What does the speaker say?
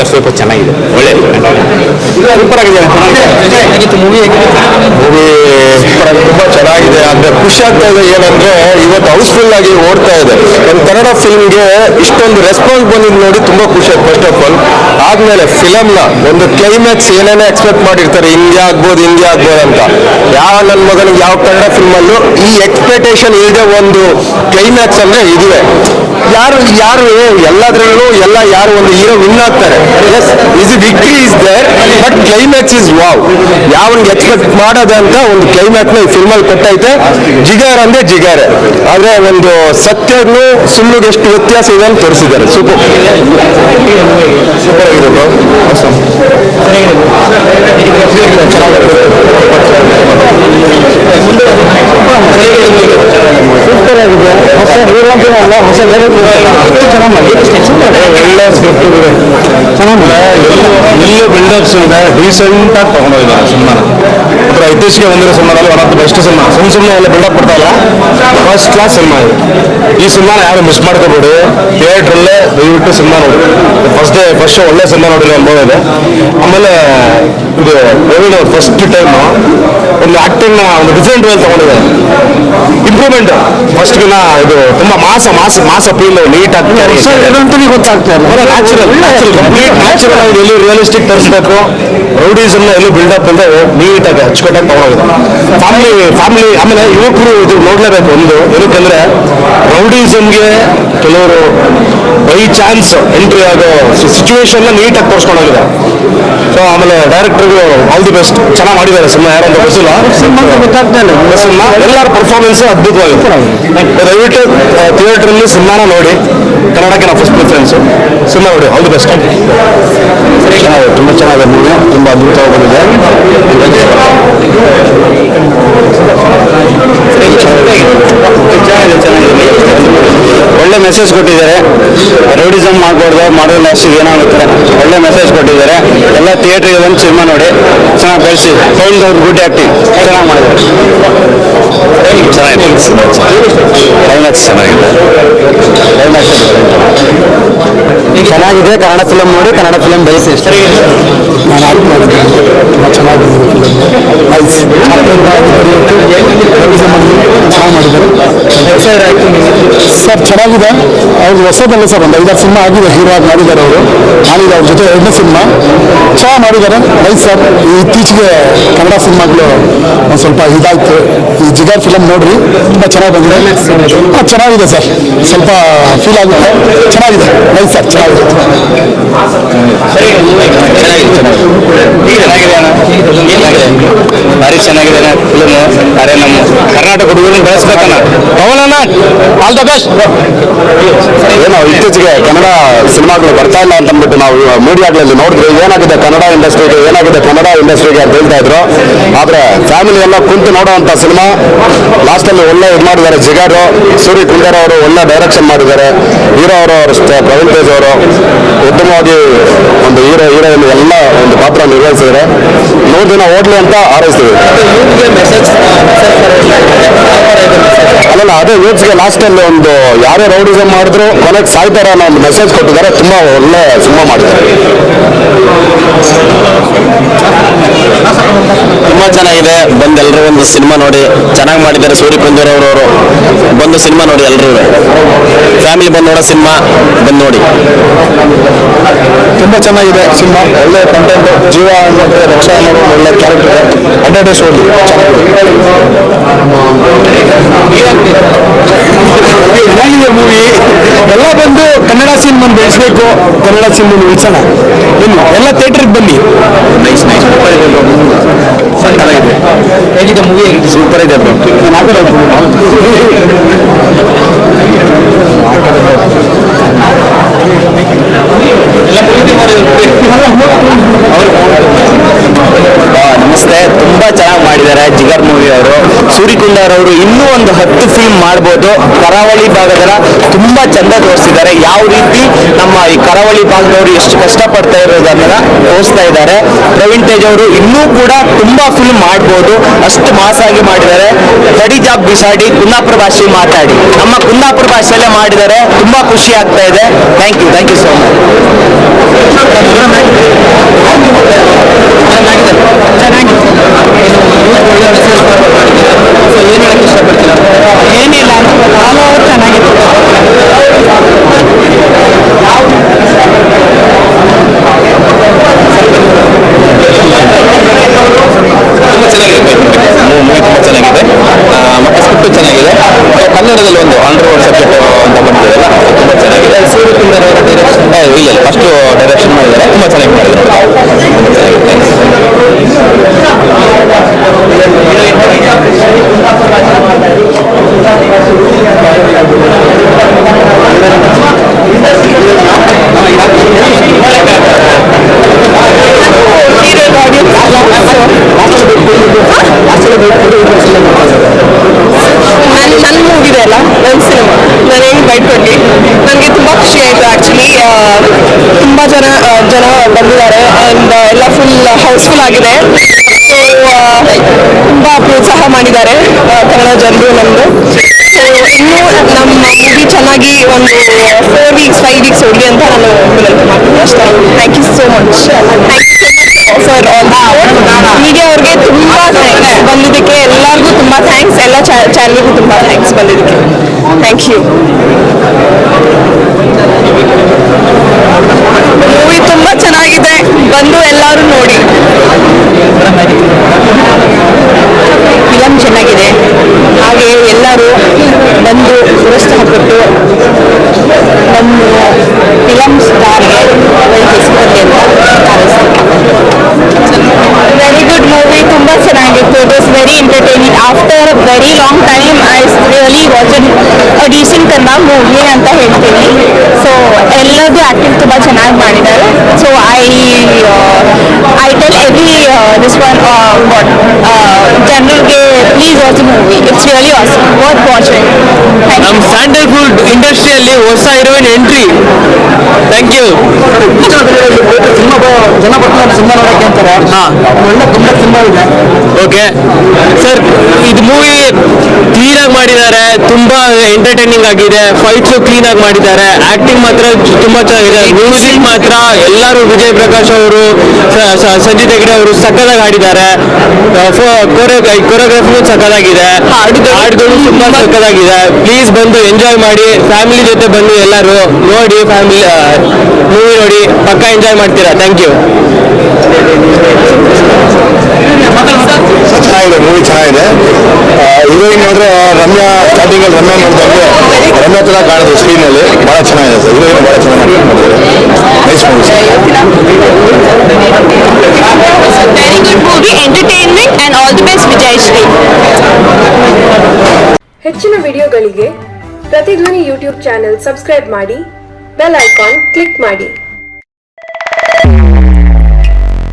Sir ಸ್ವಲ್ಪ ಚೆನ್ನಾಗಿದೆ ಒಳ್ಳೆ ಸೂಪರ್ ಆಗಿದೆ ಮೂವಿ ಮೂವಿ ತುಂಬಾ ಚೆನ್ನಾಗಿದೆ. ಅಂದ್ರೆ ಖುಷಿ ಆಗ್ತಾ ಇದೆ ಏನಂದ್ರೆ ಇವತ್ತು ಹೌಸ್ಫುಲ್ ಆಗಿ ಓಡ್ತಾ ಇದೆ. ಒಂದು ಕನ್ನಡ ಫಿಲ್ಮ್ಗೆ ಇಷ್ಟೊಂದು ರೆಸ್ಪಾನ್ಸ್ ಬಂದಿದ್ದು ನೋಡಿ ತುಂಬಾ ಖುಷಿ ಆಯ್ತು ಫಸ್ಟ್ ಆಫ್ ಆಲ್ ಆದ್ಮೇಲೆ ಫಿಲಮ್ನ ಒಂದು ಕ್ಲೈಮ್ಯಾಕ್ಸ್ ಏನೇನೇ ಎಕ್ಸ್ಪೆಕ್ಟ್ ಮಾಡಿರ್ತಾರೆ. ಹಿಂಗೆ ಆಗ್ಬೋದು ಹಿಂಗೆ ಆಗ್ಬೋದು ಅಂತ. ಯಾವ ನನ್ನ ಮಗನಿಗೆ ಯಾವ ಕನ್ನಡ ಫಿಲ್ಮ್ ಅಲ್ಲೂ ಈ ಎಕ್ಸ್ಪೆಕ್ಟೇಷನ್ ಇಲ್ಲದೆ ಒಂದು ಕ್ಲೈಮ್ಯಾಕ್ಸ್ ಅಂದ್ರೆ ಇದುವೆ. ಯಾರು ಯಾರು ಎಲ್ಲದ್ರಲ್ಲೂ ಎಲ್ಲ ಯಾರು ಒಂದು ಹೀರೋ ವಿನ್ ಆಗ್ತಾರೆ. Yes is victory is there but climax is wow ಯಾವನ್ಗೆ expect ಮಾಡೋದಂತ ಒಂದು ಕ್ಲೈಮ್ಯಾಕ್ಸ್ ಈ ಫಿಲ್ಮಲ್ಲಿ ಕೊಟ್ಟೈತೆ. ಜಿಗಾರ್ ಅಂದ್ರೆ ಜಿಗಾರೆ. ಆದ್ರೆ ಒಂದು ಸತ್ಯನು ಸುಳ್ಳಿಗೆ ಎಷ್ಟು ವ್ಯತ್ಯಾಸ ಇದೆ ಅಂತ ತೋರಿಸಿದ್ದಾರೆ. ಸೂಪರ್. ಸೂಪರ್ ಆಗಿದೆ ಹೊಸ ಹೀರೋ ಅಲ್ಲ ಹೊಸ ಒಳ್ಳೆ ಸ್ಕ್ರಿಪ್ಟ್ ಇದೆ. ಇಲ್ಲೂ ಬಿಲ್ಡಪ್ಸ್ ಇದೆ. ರೀಸೆಂಟ್ ಆಗಿ ತಗೊಂಡೋಗಿದ್ದಾರೆ ಸಿನಿಮಾನ. ಮಾತ್ರ ಇತ್ತೀಚೆಗೆ ಬಂದಿರೋ ಸಿನಿಮಾದಲ್ಲಿ one of the best cinema. ಸುಮ್ ಸುಮ್ಮನೆ ಎಲ್ಲ ಬಿಲ್ಡಪ್ ಕೊಡ್ತಾ ಇಲ್ಲ. ಫಸ್ಟ್ ಕ್ಲಾಸ್ ಸಿನಿಮಾ ಇದು. ಈ ಸಿನಿಮಾನ ಯಾರು ಮಿಸ್ ಮಾಡ್ಕೋಬೇಡಿ. ಥಿಯೇಟ್ರಲ್ಲೇ ದಯವಿಟ್ಟು ಸಿನಿಮಾ ನೋಡಿ. ಫಸ್ಟ್ ಡೇ ಫಸ್ಟ್ ಶೋ ಒಳ್ಳೆ ಸಿನಿಮಾ ನೋಡಿಲ್ಲ ಅನ್ಬೋದು. ಆಮೇಲೆ ಇದು ಕೋವಿಡ್ ಫಸ್ಟ್ ಟೈಮ್ ಒಂದು ಆಕ್ಟಿಂಗ್ ಒಂದು ಡಿಫ್ರೆಂಟ್ ವೇಲ್ ತಗೊಂಡಿದ್ದಾರೆ. ಇಂಪ್ರೂವ್ಮೆಂಟ್ ಫಸ್ಟ್ ದಿನ ಇದು ತುಂಬಾ mass mass mass feel neat ಆಗ್ತಾರೆ ನ್ಯಾಚುರಲ್ ನ್ಯಾಚುರಲ್ ಕಂಪ್ಲೀಟ್ ನ್ಯಾಚುರಲ್ ಆಗಿ ಎಲ್ಲೂ ರಿಯಲಿಸ್ಟಿಕ್ ತರಿಸ್ಬೇಕು. ರೌಡಿಸಮ್ ಎಲ್ಲೂ ಬಿಲ್ಡಪ್ ಅಂತ ನೀಟಾಗಿ ಅಚ್ಚುಕಟ್ಟಾಗಿ ತಗೊಂಡಿದೆ ಫ್ಯಾಮಿಲಿ ಫ್ಯಾಮಿಲಿ ಆಮೇಲೆ ಯುವಕರು ಇದು ನೋಡ್ಲೇಬೇಕು ಒಂದು. ಏನಕ್ಕೆಂದ್ರೆ ರೌಡಿಸಮ್ಗೆ ಕೆಲವರು ಬೈ ಚಾನ್ಸ್ ಎಂಟ್ರಿ ಆಗೋ ಸಿಚುವೇಶನ್ ನೀಟಾಗಿ ತೋರಿಸ್ಕೊಂಡೋಗಿದೆ ಸೊ ಆಮೇಲೆ ಡೈರೆಕ್ಟರ್ಗಳು ಆಲ್ ದಿ ಬೆಸ್ಟ್ ಚೆನ್ನಾಗಿ ಮಾಡಿದ್ದಾರೆ ಸಿನಿಮಾ ಯಾರು ಗೊತ್ತಿಲ್ಲ. ಸಿನಿಮಾ ಎಲ್ಲರ ಪರ್ಫಾರ್ಮೆನ್ಸ್ ಅದ್ಭುತವಾಗಿದೆ ದಯವಿಟ್ಟು ಥಿಯೇಟ್ರಲ್ಲಿ ಸಿನಿಮಾನ ನೋಡಿ. ಕನ್ನಡಕ್ಕೆ ನಾವು ಫಸ್ಟ್ ಪ್ರಿಫರೆನ್ಸ್ ಸಿನಿಮಾ ನೋಡಿ ಆಲ್ ದಿ ಬೆಸ್ಟ್ ಚೆನ್ನಾಗಿದೆ ತುಂಬ ಚೆನ್ನಾಗಿದೆ ಮೂವಿ ತುಂಬ ಅದ್ಭುತವಾಗಿ ಬಂದಿದೆ. ಮೆಸೇಜ್ ಕೊಟ್ಟಿದ್ದಾರೆ. ರೌಡಿಸಮ್ ಮಾಡ್ಬಾರ್ದು ಮಾಡೋದು ಅಷ್ಟು ಏನಾಗುತ್ತೆ ಒಳ್ಳೆ ಮೆಸೇಜ್ ಕೊಟ್ಟಿದ್ದಾರೆ. ಎಲ್ಲ ಥಿಯೇಟ್ರಿಗೆ ಬಂದು ಸಿನಿಮಾ ನೋಡಿ. ಚೆನ್ನಾಗಿ ಬೆಳೆಸಿ ಸೌಂಡ್ ಅವ್ರ ಗುಡ್ ಆ್ಯಕ್ಟಿಂಗ್ ಚೆನ್ನಾಗಿ ಮಾಡಿದ್ದಾರೆ. ಚೆನ್ನಾಗಿದೆ. ಕ್ಲೈಮ್ಯಾಕ್ಸ್ ಚೆನ್ನಾಗಿದೆ. ಕ್ಲೈಮ್ಯಾಕ್ಸ್ ಚೆನ್ನಾಗಿದೆ. ಕನ್ನಡ ಫಿಲಮ್ ನೋಡಿ ಕನ್ನಡ ಫಿಲಮ್ ಬೆಳೆಸಿ. ಅಷ್ಟೇ ನಾನು ಆಕ್ಟ್ ಮಾಡಿದ್ದೆ ತುಂಬ ಚೆನ್ನಾಗಿದೆ ನೈಸ್ ಚೆನ್ನಾಗಿ ಮಾಡಿದ್ದಾರೆ. ಸರ್ ಚೆನ್ನಾಗಿದೆ. ಅವ್ರು ಹೊಸದಲ್ಲ ಸರ್ ಒಂದು ಐದಾರು ಸಿನಿಮಾ ಆಗಿದೆ ಹೀರೋ ಆಗಿ ಮಾಡಿದ್ದಾರೆ ಅವರು. ಮಾಡಿದ ಅವ್ರ ಜೊತೆ ಎರಡನೇ ಸಿನಿಮಾ ಚೆನ್ನಾಗಿ ಮಾಡಿದ್ದಾರೆ. ನೈಸ್ ಸರ್ ಇತ್ತೀಚೆಗೆ ಕನ್ನಡ ಸಿನಿಮಾಗಳು ಒಂದು ಸ್ವಲ್ಪ ಇದಾಯ್ತು. ಈ ಜಿಗಾರ್ ಫಿಲಮ್ ನೋಡ್ರಿ ತುಂಬ ಚೆನ್ನಾಗಿ ಬಂದಿದೆ. ಹಾಂ ಚೆನ್ನಾಗಿದೆ ಸರ್ ಸ್ವಲ್ಪ ಫೀಲ್ ಆಗುತ್ತೆ. ಚೆನ್ನಾಗಿದೆ. ನೈಸ್ ಸರ್ ಚೆನ್ನಾಗಿದೆ. ಭಾರಿ ಚೆನ್ನಾಗಿದೆ ಫಿಲ್ಮ್ ಅರೆ ನಮ್ಮ ಕರ್ನಾಟಕ ಹುಡುಗರನ್ನ ಬೆಳೆಸ್ಬೇಕನ್ನ. ಪವನಣ್ಣ ಆಲ್ ದ ಬೆಸ್ಟ್ ಏನೋ ಇತ್ತೀಚೆಗೆ ಕನ್ನಡ ಸಿನಿಮಾಗಳು ಬರ್ತಾ ಇಲ್ಲ ಅಂತ ಅಂದ್ಬಿಟ್ಟು ನಾವು ಮೀಡಿಯಾಗಳಲ್ಲಿ ನೋಡಿದ್ವಿ ಏನಾಗಿದೆ ಕನ್ನಡ ಇಂಡಸ್ಟ್ರಿಗೆ ಏನಾಗಿದೆ ಕನ್ನಡ ಇಂಡಸ್ಟ್ರಿಗೆ ಅಂತ ಹೇಳ್ತಾ ಇದ್ರು. ಆದ್ರೆ ಫ್ಯಾಮಿಲಿ ಎಲ್ಲ ಕುಂತು ನೋಡುವಂತ ಸಿನಿಮಾ ಲಾಸ್ಟ್ ಅಲ್ಲಿ ಒಳ್ಳೆ ಇದು ಮಾಡಿದ್ದಾರೆ ಜಿಗಾರು. ಸೂರ್ಯ ಕುಂದರ್ ಅವರು ಒಳ್ಳೆ ಡೈರೆಕ್ಷನ್ ಮಾಡಿದ್ದಾರೆ. ಹೀರೋ ಅವರು ಅಷ್ಟೇ ಪ್ರವೀಣ್ ತೇಜ್ ಅವರು. ಉತ್ತಮವಾಗಿ ಒಂದು ಹೀರೋ ಹೀರೋಯಿನ್ ಎಲ್ಲ ಒಂದು ಪಾತ್ರ ನಿರ್ವಹಿಸಿದ್ದಾರೆ. ನೂರು ದಿನ ಓಡ್ಲಿ ಅಂತ ಹಾರೈಸ್ತೀವಿ. Thank you. ಅಲ್ಲಲ್ಲ ಅದೇ ಯೂತ್ಸ್ಗೆ ಲಾಸ್ಟ್ ಅಲ್ಲಿ ಒಂದು ಯಾರೇ ರೌಡಿಸಮ್ ಮಾಡಿದ್ರು ಕೊನೆಗೆ ಸಾಯ್ತಾರ ಅನ್ನೋ ಒಂದು ಮೆಸೇಜ್ ಕೊಟ್ಟಿದ್ದಾರೆ. ತುಂಬಾ ಒಳ್ಳೆ ಸಿನಿಮಾ ಮಾಡಿದ್ದಾರೆ. ತುಂಬಾ ಚೆನ್ನಾಗಿದೆ. ಬಂದು ಎಲ್ಲರೂ ಒಂದು ಸಿನಿಮಾ ನೋಡಿ. ಚೆನ್ನಾಗಿ ಮಾಡಿದ್ದಾರೆ ಸೂರ್ಯ ಅವರು ಬಂದು ಸಿನಿಮಾ ನೋಡಿ ಎಲ್ಲರೂ ಫ್ಯಾಮಿಲಿ ಬಂದು ನೋಡೋ ಸಿನಿಮಾ ಬಂದು ನೋಡಿ. ತುಂಬಾ ಚೆನ್ನಾಗಿದೆ ಸಿನಿಮಾ. ಒಳ್ಳೆ ಕಂಟೆಂಟ್ ಜೀವ ಅನ್ನೋದು ರಕ್ಷಾ ಅನ್ನೋದು ಒಳ್ಳೆ ಕ್ಯಾರೆಕ್ಟರ್ ಹಂಡ್ರೆಡ್ ಡೇಸ್ ಓದಿ ಚೆನ್ನಾಗಿದೆ ಮೂವಿ ಎಲ್ಲ ಬಂದು ಸಿನಿಮಾ ಬೆಳೆಸಬೇಕು ಕನ್ನಡ ಸಿನಿಮಾ ಉಳಿಸೋಣ. ಬನ್ನಿ ಎಲ್ಲ ಥಿಯೇಟ್ರಿಗೆ ಬನ್ನಿ. ನೈಸ್ ನೈಸ್ ಚೆನ್ನಾಗಿದೆ ಹೇಗಿದೆ ಮೂವಿ ಸೂಪರ್ ಇದೆ ಮಾಡ್ಬೋದು. ಕರಾವಳಿ ಭಾಗದ ತುಂಬಾ ಚಂದ ತೋರಿಸಿದ್ದಾರೆ. ಯಾವ ರೀತಿ ನಮ್ಮ ಈ ಕರಾವಳಿ ಭಾಗದವರು ಎಷ್ಟು ಕಷ್ಟಪಡ್ತಾ ಇರೋದನ್ನ ತೋರಿಸ್ತಾ ಇದ್ದಾರೆ. ಪ್ರವೀಣ್ ತೇಜ್ ಅವರು ಇನ್ನೂ ಕೂಡ ತುಂಬಾ ಫುಲ್ ಮಾಡ್ಬೋದು. ಅಷ್ಟು ಮಾಸಾಗಿ ಮಾಡಿದ್ದಾರೆ. ತಡಿ ಜಾಬ್ ಬಿಸಾಡಿ, ಕುಂದಾಪುರ ಭಾಷೆ ಮಾತಾಡಿ. ನಮ್ಮ ಕುಂದಾಪುರ ಭಾಷೆಯಲ್ಲೇ ಮಾಡಿದ್ದಾರೆ. ತುಂಬಾ ಖುಷಿ ಆಗ್ತಾ ಇದೆ. Thank you thank you so much ಚೆನ್ನಾಗಿದೆ. ತುಂಬ ಜನ ಜನ ಬಂದಿದ್ದಾರೆ ಅಂಡ್ ಎಲ್ಲ ಫುಲ್ ಹೌಸ್ಫುಲ್ ಆಗಿದೆ. ಸೊ ತುಂಬಾ ಪ್ರೋತ್ಸಾಹ ಮಾಡಿದ್ದಾರೆ ಕನ್ನಡ ಜನರು ನಮ್ದು. ಸೊ ಇನ್ನೂ ನಮ್ಮ ಮೂವಿ ಚೆನ್ನಾಗಿ ಒಂದು ಫೋರ್ ವೀಕ್ಸ್ ಫೈವ್ ವೀಕ್ಸ್ ಹೋಗಿ ಅಂತ ನಾನು ವಿನಂತಿ ಮಾಡ್ತೀನಿ. ಅಷ್ಟೇ. Thank you so much thank you so much for all ಹೀಗೆ ಅವ್ರಿಗೆ ತುಂಬಾ ಥ್ಯಾಂಕ್ಸ್ ಬಂದಿದ್ದಕ್ಕೆ ಎಲ್ಲರಿಗೂ ತುಂಬಾ ಥ್ಯಾಂಕ್ಸ್ ಎಲ್ಲ ಚಾನಲ್ಗೂ ತುಂಬಾ ಥ್ಯಾಂಕ್ಸ್ ಬಂದಿದ್ದಕ್ಕೆ. ಥ್ಯಾಂಕ್ ಯು ಮೂವಿ ತುಂಬ ಚೆನ್ನಾಗಿದೆ ಬಂದು ಎಲ್ಲರೂ ನೋಡಿ ಫಿಲಮ್ ಚೆನ್ನಾಗಿದೆ ಹಾಗೆ ಎಲ್ಲರೂ ಬಂದು ಪ್ರೋತ್ಸಾಹ ಕೊಟ್ಟು ನಮ್ಮ ಫಿಲಮ್ ಸ್ಟಾರ್ಗೆ ಒಳ್ಳೆ ಹೆಸರು ಬರಲಿ ಅಂತ ವೆರಿ ಗುಡ್ ಮೂವಿ ತುಂಬ ಚೆನ್ನಾಗಿತ್ತು. It was very entertaining after very long time I really watch a decent Kannada movie ಅಂತ ಹೇಳ್ತೀನಿ. ಸೊ ಎಲ್ಲರದ್ದು ಆ್ಯಕ್ಟಿಂಗ್ ತುಂಬ ಚೆನ್ನಾಗಿ ಮಾಡಿದ್ದಾರೆ. So I I tell every this one what ಜನರಿಗೆ please watch movie it's really awesome worth watching thank you ನಮ್ಮ Sandalwood ಇಂಡಸ್ಟ್ರಿಯಲ್ಲಿ ಹೊಸ heroine entry thank you cinema ಜನ ಬರ್ತಾರೆ ಸಿನಿಮಾ ನೋಡಕ್ಕೆ ಅಂತಾರೆ. ಹಾ. ಒಳ್ಳೆ ತುಂಬಾ ಸಿನಿಮಾ ಇದೆ. ಓಕೆ. ಸರ್ ಇದು ಮೂವಿ ಕ್ಲೀನ್ ಆಗಿ ಮಾಡಿದ್ದಾರೆ ತುಂಬಾ ಎಂಟರ್ಟೈನಿಂಗ್ ಆಗಿದೆ ಫೈಟ್ಸ್ ಕ್ಲೀನ್ ಆಗಿ ಮಾಡಿದ್ದಾರೆ ಆಕ್ಟಿಂಗ್ ಮಾತ್ರ ತುಂಬಾ ಚೆನ್ನಾಗಿದೆ. ಮ್ಯೂಸಿಕ್ ಮಾತ್ರ ಎಲ್ಲರೂ ವಿಜಯ್ ಪ್ರಕಾಶ್ ಅವರು ಸಂಜಿತ್ ಹೆಗ್ಡೆ ಅವರು ಸಕ್ಕದಾಗಿ ಆಡಿದ್ದಾರೆ ಕೊರಿಯೋಗ್ರಫಿ ಸಕ್ಕದಾಗಿದೆ ಹಾಡುಗಳು ತುಂಬಾ ಸಕ್ಕದಾಗಿದೆ ಪ್ಲೀಸ್ ಬಂದು ಎಂಜಾಯ್ ಮಾಡಿ ಫ್ಯಾಮಿಲಿ ಜೊತೆ ಬಂದು ಎಲ್ಲರೂ ನೋಡಿ ಫ್ಯಾಮಿಲಿ ಮೂವಿ ನೋಡಿ ಪಕ್ಕ ಎಂಜಾಯ್ ಮಾಡ್ತೀರಾ? ಥ್ಯಾಂಕ್ ಯು ಚೆನ್ನಾಗಿದೆ ಮೂವಿ ಚೆನ್ನಾಗಿದೆ. ಹೀರೋಯಿನ್ ನೋಡಿದ್ರೆ ರಮ್ಯಾ ಸ್ಟಾರ್ಟಿಂಗ್ ಅಲ್ಲಿ ರಮ್ಯಾ ನೋಡಿದಂಗೆ ರಮ್ಯಾ ತರ ಕಾಣುದು ಸ್ಕ್ರೀನ್ ಅಲ್ಲಿ. ಬಹಳ ಚೆನ್ನಾಗಿದೆ ಸರ್. ಹೀರೋಯಿನ್ ಬಹಳ ಚೆನ್ನಾಗಿ nice movie very good movie entertainment and all the best Vijayashree ಹೆಚ್ಚಿನ ವಿಡಿಯೋಗಳಿಗೆ ಪ್ರತಿಧ್ವನಿ ಯೂಟ್ಯೂಬ್ ಚಾನೆಲ್ ಸಬ್ಸ್ಕ್ರೈಬ್ ಮಾಡಿ ಬೆಲ್ ಐಕಾನ್ ಕ್ಲಿಕ್ ಮಾಡಿ. Thank you.